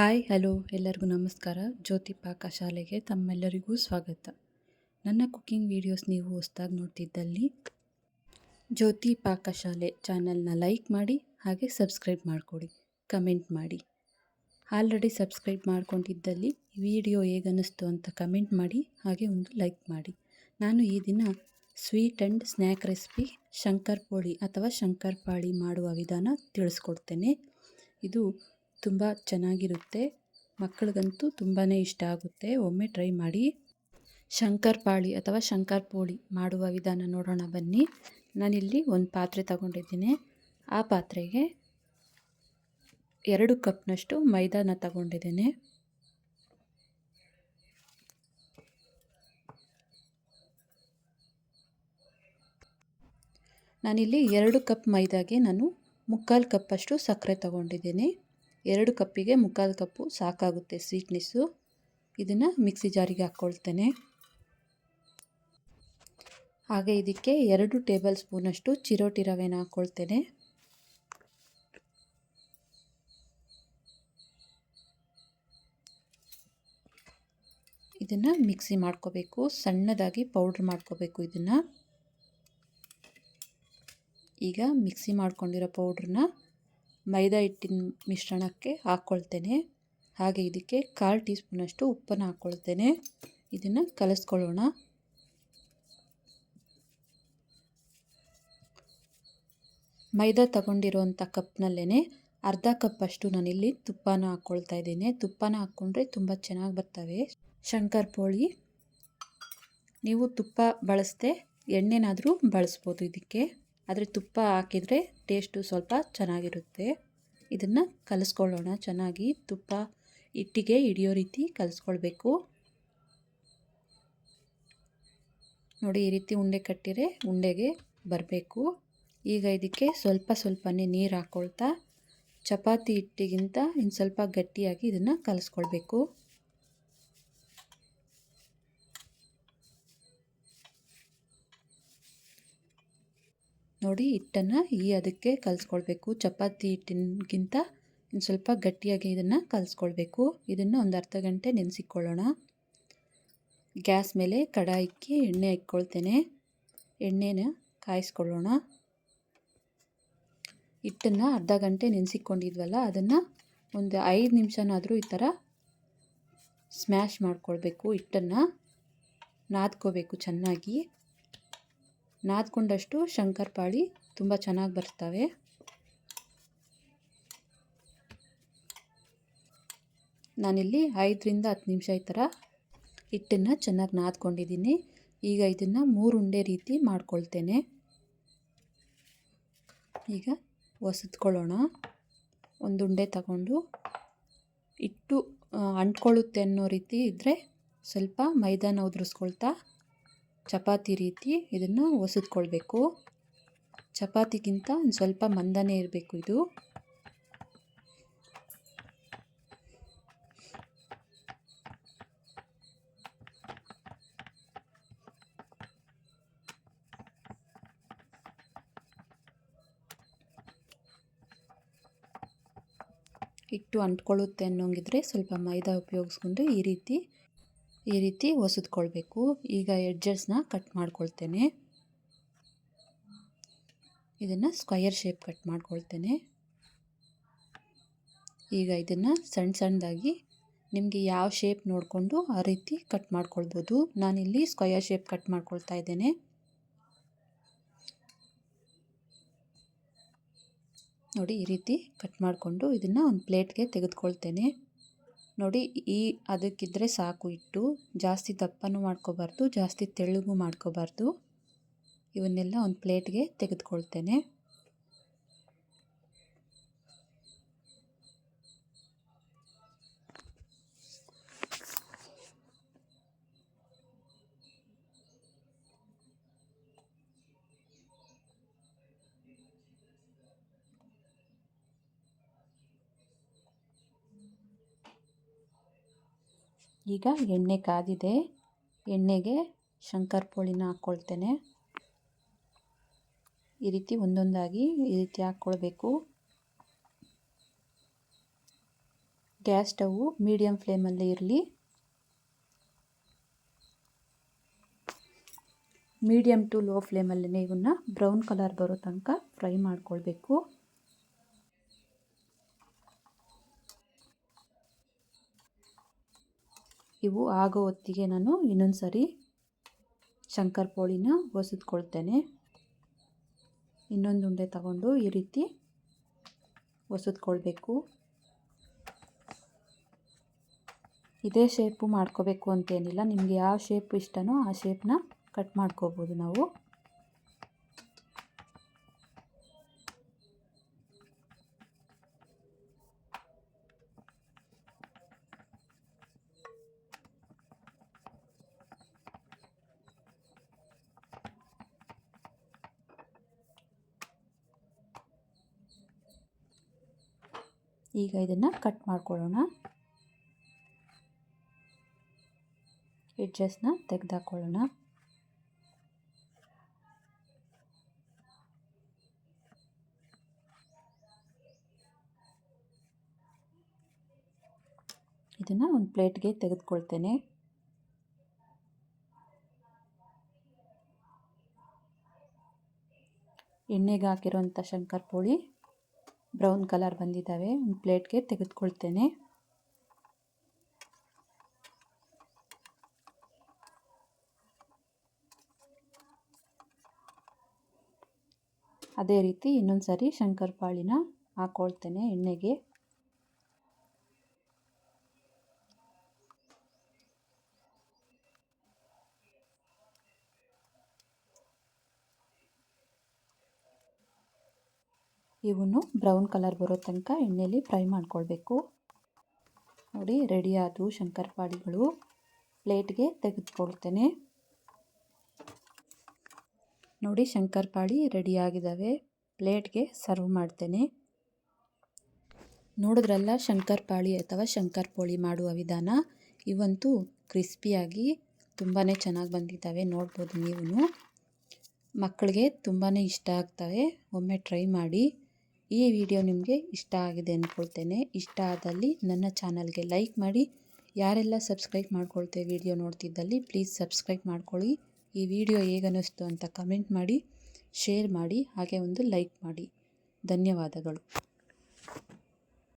Hi, hello, ಎಲ್ಲರಿಗೂ ನಮಸ್ಕಾರ. ಜ್ಯೋತಿ ಪಾಕ ಶಾಲೆಗೆ ತಮ್ಮೆಲ್ಲರಿಗೂ ಸ್ವಾಗತ. ನನ್ನ ಕುಕ್ಕಿಂಗ್ ವೀಡಿಯೋಸ್ ನೀವು ಹೊಸ್ದಾಗಿ ನೋಡ್ತಿದ್ದಲ್ಲಿ ಜ್ಯೋತಿ ಪಾಕಶಾಲೆ ಚಾನಲ್ನ ಲೈಕ್ ಮಾಡಿ, ಹಾಗೆ ಸಬ್ಸ್ಕ್ರೈಬ್ ಮಾಡಿಕೊಡಿ, ಕಮೆಂಟ್ ಮಾಡಿ. ಆಲ್ರೆಡಿ ಸಬ್ಸ್ಕ್ರೈಬ್ ಮಾಡ್ಕೊಂಡಿದ್ದಲ್ಲಿ ವಿಡಿಯೋ ಹೇಗನ್ನಿಸ್ತು ಅಂತ ಕಮೆಂಟ್ ಮಾಡಿ, ಹಾಗೆ ಒಂದು ಲೈಕ್ ಮಾಡಿ. ನಾನು ಈ ದಿನ sweet and snack recipe shankarpoli ಅಥವಾ ಶಂಕರ್ ಪಾಳಿ ಮಾಡುವ ವಿಧಾನ ತಿಳಿಸ್ಕೊಡ್ತೇನೆ. ಇದು ತುಂಬ ಚೆನ್ನಾಗಿರುತ್ತೆ. ಮಕ್ಕಳಿಗಂತೂ ತುಂಬಾ ಇಷ್ಟ ಆಗುತ್ತೆ. ಒಮ್ಮೆ ಟ್ರೈ ಮಾಡಿ. ಶಂಕರ್ಪಾಳಿ ಅಥವಾ ಶಂಕರ್ ಪೋಳಿ ಮಾಡುವ ವಿಧಾನ ನೋಡೋಣ ಬನ್ನಿ. ನಾನಿಲ್ಲಿ ಒಂದು ಪಾತ್ರೆ ತಗೊಂಡಿದ್ದೀನಿ. ಆ ಪಾತ್ರೆಗೆ ಎರಡು ಕಪ್ನಷ್ಟು ಮೈದಾನ ತಗೊಂಡಿದ್ದೀನಿ. ನಾನಿಲ್ಲಿ ಎರಡು ಕಪ್ ಮೈದಾಗೆ ನಾನು ಮುಕ್ಕಾಲು ಕಪ್ಪಷ್ಟು ಸಕ್ಕರೆ ತಗೊಂಡಿದ್ದೀನಿ. ಎರಡು ಕಪ್ಪಿಗೆ ಮುಕ್ಕಾಲು ಕಪ್ಪು ಸಾಕಾಗುತ್ತೆ ಸ್ವೀಟ್ನೆಸ್ಸು ಇದನ್ನು ಮಿಕ್ಸಿ ಜಾರಿಗೆ ಹಾಕ್ಕೊಳ್ತೇನೆ. ಹಾಗೆ ಇದಕ್ಕೆ ಎರಡು ಟೇಬಲ್ ಸ್ಪೂನಷ್ಟು ಚಿರೋಟಿ ರವೆನ ಹಾಕ್ಕೊಳ್ತೇನೆ. ಇದನ್ನು ಮಿಕ್ಸಿ ಮಾಡ್ಕೋಬೇಕು, ಸಣ್ಣದಾಗಿ ಪೌಡ್ರ್ ಮಾಡ್ಕೋಬೇಕು ಇದನ್ನು. ಈಗ ಮಿಕ್ಸಿ ಮಾಡ್ಕೊಂಡಿರೋ ಪೌಡ್ರನ್ನ ಮೈದಾ ಹಿಟ್ಟಿನ ಮಿಶ್ರಣಕ್ಕೆ ಹಾಕ್ಕೊಳ್ತೇನೆ. ಹಾಗೆ ಇದಕ್ಕೆ ಕಾಲು ಟೀ ಸ್ಪೂನಷ್ಟು ಉಪ್ಪನ್ನು ಹಾಕ್ಕೊಳ್ತೇನೆ. ಇದನ್ನು ಕಲಿಸ್ಕೊಳ್ಳೋಣ. ಮೈದಾ ತಗೊಂಡಿರುವಂಥ ಕಪ್ನಲ್ಲೇ ಅರ್ಧ ಕಪ್ ಅಷ್ಟು ನಾನಿಲ್ಲಿ ತುಪ್ಪನ ಹಾಕ್ಕೊಳ್ತಾ ಇದ್ದೇನೆ. ತುಪ್ಪನ ಹಾಕ್ಕೊಂಡ್ರೆ ತುಂಬ ಚೆನ್ನಾಗಿ ಬರ್ತವೆ. ಶಂಕರ್ ಪೋಳಿ. ನೀವು ತುಪ್ಪ ಬಳಸದೆ ಎಣ್ಣೆನಾದರೂ ಬಳಸ್ಬೋದು ಇದಕ್ಕೆ. ಆದರೆ ತುಪ್ಪ ಹಾಕಿದರೆ ಟೇಸ್ಟು ಸ್ವಲ್ಪ ಚೆನ್ನಾಗಿರುತ್ತೆ. ಇದನ್ನು ಕಲಿಸ್ಕೊಳ್ಳೋಣ. ಚೆನ್ನಾಗಿ ತುಪ್ಪ ಹಿಟ್ಟಿಗೆ ಹಿಡಿಯೋ ರೀತಿ ಕಲಿಸ್ಕೊಳ್ಬೇಕು. ನೋಡಿ, ಈ ರೀತಿ ಉಂಡೆ ಕಟ್ಟಿರೆ ಉಂಡೆಗೆ ಬರಬೇಕು. ಈಗ ಇದಕ್ಕೆ ಸ್ವಲ್ಪ ಸ್ವಲ್ಪನೇ ನೀರು ಹಾಕ್ಕೊಳ್ತಾ ಚಪಾತಿ ಹಿಟ್ಟಿಗಿಂತ ಇನ್ನು ಸ್ವಲ್ಪ ಗಟ್ಟಿಯಾಗಿ ಇದನ್ನು ಕಲಿಸ್ಕೊಳ್ಬೇಕು. ನೋಡಿ ಹಿಟ್ಟನ್ನು ಈ ಅದಕ್ಕೆ ಕಲಿಸ್ಕೊಳ್ಬೇಕು. ಚಪಾತಿ ಹಿಟ್ಟಿನಗಿಂತ ಇನ್ನು ಸ್ವಲ್ಪ ಗಟ್ಟಿಯಾಗಿ ಇದನ್ನು ಕಲಿಸ್ಕೊಳ್ಬೇಕು. ಇದನ್ನು ಒಂದು ಅರ್ಧ ಗಂಟೆ ನೆನೆಸಿಕೊಳ್ಳೋಣ. ಗ್ಯಾಸ್ ಮೇಲೆ ಕಡಾಯಿಕ್ಕೆ ಎಣ್ಣೆ ಇಕ್ಕೊಳ್ತೇನೆ ಎಣ್ಣೆನ ಕಾಯಿಸ್ಕೊಳ್ಳೋಣ. ಹಿಟ್ಟನ್ನು ಅರ್ಧ ಗಂಟೆ ನೆನೆಸಿಕೊಂಡಿದ್ವಲ್ಲ, ಅದನ್ನು ಒಂದು ಐದು ನಿಮಿಷನಾದರೂ ಈ ಥರ ಸ್ಮ್ಯಾಶ್ ಮಾಡ್ಕೊಳ್ಬೇಕು ಹಿಟ್ಟನ್ನು. ನಾದ್ಕೋಬೇಕು ಚೆನ್ನಾಗಿ. ನಾದ್ಕೊಂಡಷ್ಟು ಶಂಕರಪಾಳಿ ತುಂಬ ಚೆನ್ನಾಗಿ ಬರ್ತವೆ. ನಾನಿಲ್ಲಿ ಐದರಿಂದ ಹತ್ತು ನಿಮಿಷ ಈ ಥರ ಹಿಟ್ಟನ್ನು ಚೆನ್ನಾಗಿ ನಾದ್ಕೊಂಡಿದ್ದೀನಿ. ಈಗ ಇದನ್ನು ಮೂರು ಉಂಡೆ ರೀತಿ ಮಾಡ್ಕೊಳ್ತೇನೆ. ಈಗ ಒಸದ್ಕೊಳ್ಳೋಣ ಒಂದು ಉಂಡೆ ತಗೊಂಡು ಇಟ್ಟು ಅಂಟ್ಕೊಳ್ಳುತ್ತೆ ಅನ್ನೋ ರೀತಿ ಇದ್ದರೆ ಸ್ವಲ್ಪ ಮೈದಾನ ಉದುರಿಸ್ಕೊಳ್ತಾ ಚಪಾತಿ ರೀತಿ ಇದನ್ನು ಒಸಿದ್ಕೊಳ್ಬೇಕು. ಚಪಾತಿಗಿಂತ ಒಂದು ಸ್ವಲ್ಪ ಮಂದನೇ ಇರಬೇಕು ಇದು. ಹಿಟ್ಟು ಅಂಟ್ಕೊಳ್ಳುತ್ತೆ ಅನ್ನೋಂಗಿದ್ರೆ ಸ್ವಲ್ಪ ಮೈದಾ ಉಪಯೋಗಿಸ್ಕೊಂಡು ಈ ರೀತಿ ಈ ರೀತಿ ಒಸಿದ್ಕೊಳ್ಬೇಕು. ಈಗ ಎಡ್ಜಸ್ನ ಕಟ್ ಮಾಡ್ಕೊಳ್ತೇನೆ. ಇದನ್ನು ಸ್ಕ್ವಯರ್ ಶೇಪ್ ಕಟ್ ಮಾಡ್ಕೊಳ್ತೇನೆ. ಈಗ ಇದನ್ನು ಸಣ್ಣ ಸಣ್ಣದಾಗಿ ನಿಮಗೆ ಯಾವ ಶೇಪ್ ನೋಡಿಕೊಂಡು ಆ ರೀತಿ ಕಟ್ ಮಾಡ್ಕೊಳ್ಬೋದು. ನಾನಿಲ್ಲಿ ಸ್ಕ್ವಯರ್ ಶೇಪ್ ಕಟ್ ಮಾಡ್ಕೊಳ್ತಾ ಇದ್ದೇನೆ. ನೋಡಿ ಈ ರೀತಿ ಕಟ್ ಮಾಡಿಕೊಂಡು ಇದನ್ನು ಒಂದು ಪ್ಲೇಟ್ಗೆ ತೆಗೆದುಕೊಳ್ತೇನೆ. ನೋಡಿ, ಈ ಅದಕ್ಕಿದ್ರೆ ಸಾಕು. ಇಟ್ಟು ಜಾಸ್ತಿ ದಪ್ಪನೂ ಮಾಡ್ಕೋಬಾರ್ದು, ಜಾಸ್ತಿ ತೆಳ್ಳಗೂ ಮಾಡ್ಕೋಬಾರ್ದು. ಇವನ್ನೆಲ್ಲ ಒಂದು ಪ್ಲೇಟ್ಗೆ ತೆಗೆದುಕೊಳ್ತೇನೆ. ಈಗ ಎಣ್ಣೆ ಕಾದಿದೆ. ಎಣ್ಣೆಗೆ ಶಂಕರ್ ಪೋಳಿನ ಹಾಕ್ಕೊಳ್ತೇನೆ ಈ ರೀತಿ ಒಂದೊಂದಾಗಿ ಈ ರೀತಿ ಹಾಕ್ಕೊಳ್ಬೇಕು ಗ್ಯಾಸ್ ಸ್ಟವ್ವು ಮೀಡಿಯಮ್ ಫ್ಲೇಮಲ್ಲೇ ಇರಲಿ. ಮೀಡಿಯಮ್ ಟು ಲೋ ಫ್ಲೇಮಲ್ಲೇ ಇವನ್ನ ಬ್ರೌನ್ ಕಲರ್ ಬರೋ ತನಕ ಫ್ರೈ ಮಾಡ್ಕೊಳ್ಬೇಕು. ಇವು ಆಗೋ ಹೊತ್ತಿಗೆ ನಾನು ಇನ್ನೊಂದು ಸರಿ ಶಂಕರ್ ಪೋಳಿನ ಒಸದ್ಕೊಳ್ತೇನೆ ಇನ್ನೊಂದು ಉಂಡೆ ತಗೊಂಡು ಈ ರೀತಿ ಒಸದ್ಕೊಳ್ಬೇಕು ಇದೇ ಶೇಪು ಮಾಡ್ಕೋಬೇಕು ಅಂತೇನಿಲ್ಲ, ನಿಮಗೆ ಯಾವ ಶೇಪ್ ಇಷ್ಟನೋ ಆ ಶೇಪ್ನ ಕಟ್ ಮಾಡ್ಕೋಬೋದು ನಾವು. ಈಗ ಇದನ್ನು ಕಟ್ ಮಾಡ್ಕೊಳ್ಳೋಣ. ಎಡ್ಜಸ್ನ ತೆಗೆದಾಕೊಳ್ಳೋಣ. ಇದನ್ನು ಒಂದು ಪ್ಲೇಟ್ಗೆ ತೆಗೆದುಕೊಳ್ತೇನೆ. ಎಣ್ಣೆಗೆ ಹಾಕಿರೋಂಥ ಶಂಕರ್ ಪೋಳಿ. ಬ್ರೌನ್ ಕಲರ್ ಬಂದಿದ್ದಾವೆ. ಒಂದು ಪ್ಲೇಟ್ಗೆ ತೆಗೆದುಕೊಳ್ತೇನೆ. ಅದೇ ರೀತಿ ಇನ್ನೊಂದು ಸರಿ ಶಂಕರ್ ಪಾಳಿನ ಹಾಕ್ಕೊಳ್ತೇನೆ ಎಣ್ಣೆಗೆ. ಇವನ್ನು ಬ್ರೌನ್ ಕಲರ್ ಬರೋ ತನಕ ಎಣ್ಣೆಯಲ್ಲಿ ಫ್ರೈ ಮಾಡ್ಕೊಳ್ಬೇಕು. ನೋಡಿ ರೆಡಿ ಆದವು ಶಂಕರಪಾಳಿಗಳು. ಪ್ಲೇಟ್ಗೆ ತೆಗೆದುಕೊಳ್ತೇನೆ. ನೋಡಿ, ಶಂಕರಪಾಳಿ ರೆಡಿ ಆಗಿದ್ದಾವೆ ಪ್ಲೇಟ್ಗೆ ಸರ್ವ್ ಮಾಡ್ತೇನೆ. ನೋಡಿದ್ರಲ್ಲ, ಶಂಕರಪಾಳಿ ಅಥವಾ ಶಂಕರಪೋಳಿ ಮಾಡುವ ವಿಧಾನ? ಇವಂತೂ ಕ್ರಿಸ್ಪಿಯಾಗಿ ತುಂಬಾ ಚೆನ್ನಾಗಿ ಬಂದಿದ್ದಾವೆ, ನೋಡ್ಬೋದು ನೀವು ಮಕ್ಕಳಿಗೆ ತುಂಬಾ ಇಷ್ಟ ಆಗ್ತವೆ, ಒಮ್ಮೆ ಟ್ರೈ ಮಾಡಿ. ಈ ವಿಡಿಯೋ ನಿಮಗೆ ಇಷ್ಟ ಆಗಿದೆ ಅಂದ್ಕೊಳ್ತೇನೆ ಇಷ್ಟ ಆದಲ್ಲಿ ನನ್ನ ಚಾನಲ್ಗೆ ಲೈಕ್ ಮಾಡಿ. ಯಾರೆಲ್ಲ ಸಬ್ಸ್ಕ್ರೈಬ್ ಮಾಡ್ಕೊಳ್ತೇವೆ ವಿಡಿಯೋ ನೋಡ್ತಿದ್ದಲ್ಲಿ ಪ್ಲೀಸ್ ಸಬ್ಸ್ಕ್ರೈಬ್ ಮಾಡ್ಕೊಳ್ಳಿ. ಈ ವಿಡಿಯೋ ಹೇಗನ್ನಿಸ್ತು ಅಂತ ಕಮೆಂಟ್ ಮಾಡಿ, ಶೇರ್ ಮಾಡಿ, ಹಾಗೆ ಒಂದು ಲೈಕ್ ಮಾಡಿ. ಧನ್ಯವಾದಗಳು.